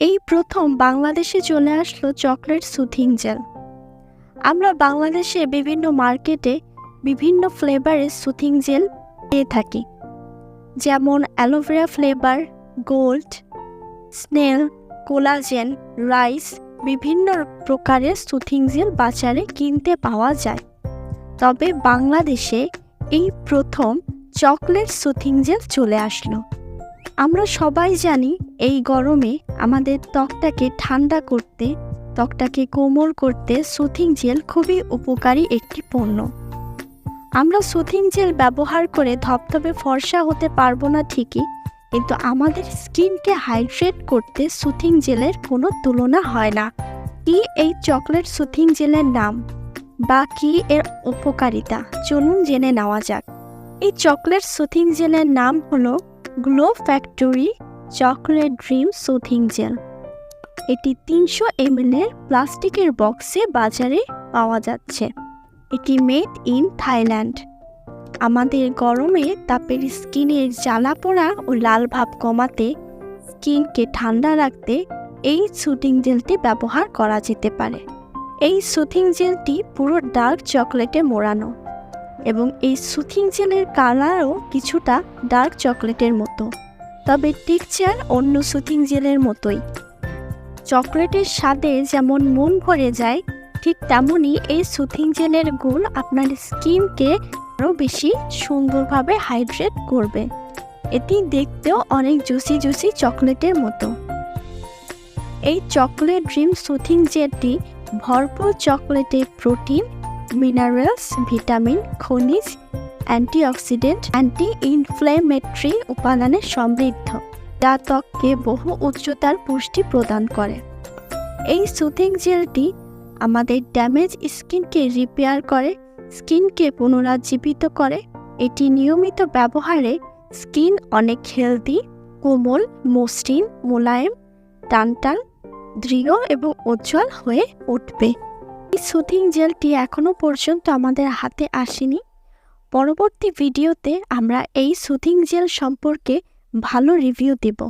এই প্রথম বাংলাদেশে চলে আসলো চকলেট সুথিং জেল। আমরা বাংলাদেশে বিভিন্ন মার্কেটে বিভিন্ন ফ্লেভারের সুথিং জেল পেয়ে থাকি। যেমন aloe vera flavour, gold, snail, collagen, rice, বিভিন্ন প্রকারের সুথিং জেল বাজারে কিনতে পাওয়া যায়। তবে বাংলাদেশে এই প্রথম চকলেট সুথিং জেল চলে আসলো। আমরা সবাই জানি এই গরমে আমাদের ত্বকটাকে ঠান্ডা করতে, ত্বকটাকে কোমল করতে সুথিং জেল খুবই উপকারী একটি পণ্য। আমরা সুথিং জেল ব্যবহার করে ধপধপে ফর্সা হতে পারব না ঠিকই, কিন্তু আমাদের স্কিনকে হাইড্রেট করতে সুথিং জেলের কোনো তুলনা হয় না। কি এই চকলেট সুথিং জেলের নাম? বা কি এর উপকারিতা? চলুন জেনে নেওয়া যাক। এই চকলেট সুথিং জেলের নাম হলো Glow Factory chocolate dream soothing gel. এটি তিনশো এমএল এর প্লাস্টিকের বক্সে বাজারে পাওয়া যাচ্ছে। এটি মেড ইন থাইল্যান্ড। আমাদের গরমে তাপের স্কিনের জ্বালা পোড়া ও লাল ভাব কমাতে স্কিনকে ঠান্ডা রাখতে এই সুথিং জেলটি ব্যবহার করা যেতে পারে। এই সুথিং জেলটি পুরো ডার্ক চকলেটে মোড়ানো এবং এই সুথিং জেলের কালারও কিছুটা ডার্ক চকলেটের মতো। তবে টেক্সচার অন্য সুথিং জেলের মতোই। চকলেটের স্বাদে যেমন মন ভরে যায়, ঠিক তেমনই এই সুথিং জেলের গুণ আপনার স্কিনকে আরও বেশি সুন্দরভাবে হাইড্রেট করবে। এটি দেখতেও অনেক জুসি জুসি চকলেটের মতো। এই চকলেট ড্রিম সুথিং জেলটি ভরপুর চকলেটে প্রোটিন, মিনারেলস, ভিটামিন, খনিজ অ্যান্টিঅক্সিডেন্ট অ্যান্টি ইনফ্লেমেটরি উপাদানে সমৃদ্ধ, যা ত্বককে বহু উচ্চতার পুষ্টি প্রদান করে। এই সুথিং জেলটি আমাদের ড্যামেজ স্কিনকে রিপেয়ার করে, স্কিনকে পুনরুজ্জীবিত করে। এটি নিয়মিত ব্যবহারে স্কিন অনেক হেলদি, কোমল, মসৃণ, মোলায়েম, টানটান, দৃঢ় এবং উজ্জ্বল হয়ে উঠবে। এই সুথিং জেলটি এখনও পর্যন্ত আমাদের হাতে আসেনি। পরবর্তী ভিডিওতে আমরা এই সুথিং জেল সম্পর্কে ভালো রিভিউ দেব।